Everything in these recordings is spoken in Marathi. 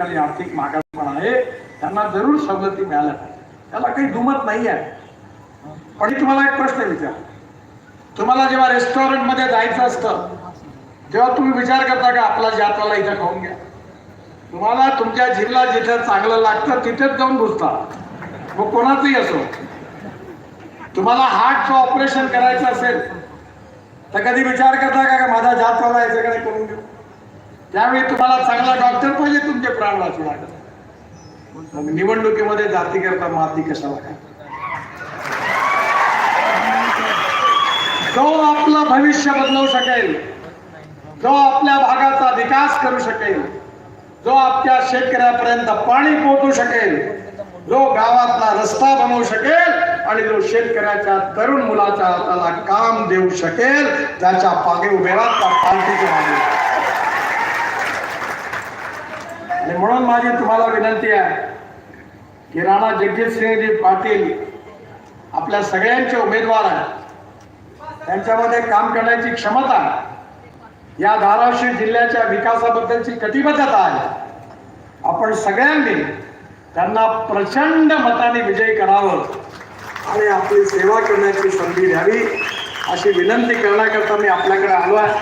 आणि आर्थिक मागासपण आहे त्यांना जरूर सवलती मिळाल्या पाहिजे. त्याला काही दुमत नाही आहे. पण तुम्हाला एक प्रश्न विचार. तुम्हाला जेव्हा रेस्टॉरंटमध्ये जायचं असतं तेव्हा तुम्ही विचार करता का आपला जातवाला इथं खाऊन घ्या. तुम्हाला तुमच्या जिल्हा जिथं चांगलं लागतं तिथेच जाऊन घुसता. मग कोणाचंही असो. तुम्हाला हार्टचं ऑपरेशन करायचं असेल तर कधी विचार करता का माझा जातवाला याच्याकडे करून घेऊ त्यावेळी तुम्हाला चांगला डॉक्टर पाहिजे तुमचे प्राण लागत मग निवडणुकीमध्ये जाती करता माती कशाला काय जो आपलं भविष्य बदलवू शकेल जो आपल्या भागाचा विकास करू शकेल जो आपल्या शेतकऱ्यापर्यंत पाणी पोहोचू शकेल जो गावातला रस्ता बनवू शकेल आणि जो शेतकऱ्याच्या तरुण मुलाच्या हाताला काम देऊ शकेल त्याच्या पागे उभे राहत त्या पालखीच्या मागे आणि म्हणून माझी तुम्हाला विनंती आहे की राणा जगजितसिंहजी पाटील आपल्या सगळ्यांचे उमेदवार आहेत. त्यांच्यामध्ये काम करण्याची क्षमता या धाराशिव जिल्ह्याच्या विकासाबद्दलची कटिबद्धता आहे. आपण सगळ्यांनी त्यांना प्रचंड मताने विजयी करावं आणि आपली सेवा करण्याची संधी द्यावी अशी विनंती करण्याकरता मी आपल्याकडे आलो आहे.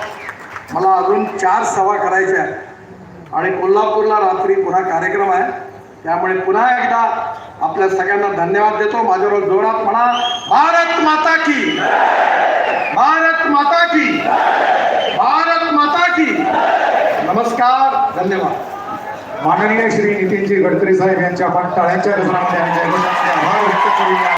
मला अजून चार सभा करायच्या आहेत. आणि कोल्हापूरला रात्री पुन्हा कार्यक्रम आहे. त्यामुळे पुन्हा एकदा आपल्या सगळ्यांना धन्यवाद देतो. माझ्यावर जोरात म्हणा भारत माता की. भारत माता की. भारत माता की. नमस्कार धन्यवाद. माननीय श्री नितीनजी गडकरी साहेब यांच्या आपण टाळ्यांच्या गजरामध्ये आभार व्यक्त करूया.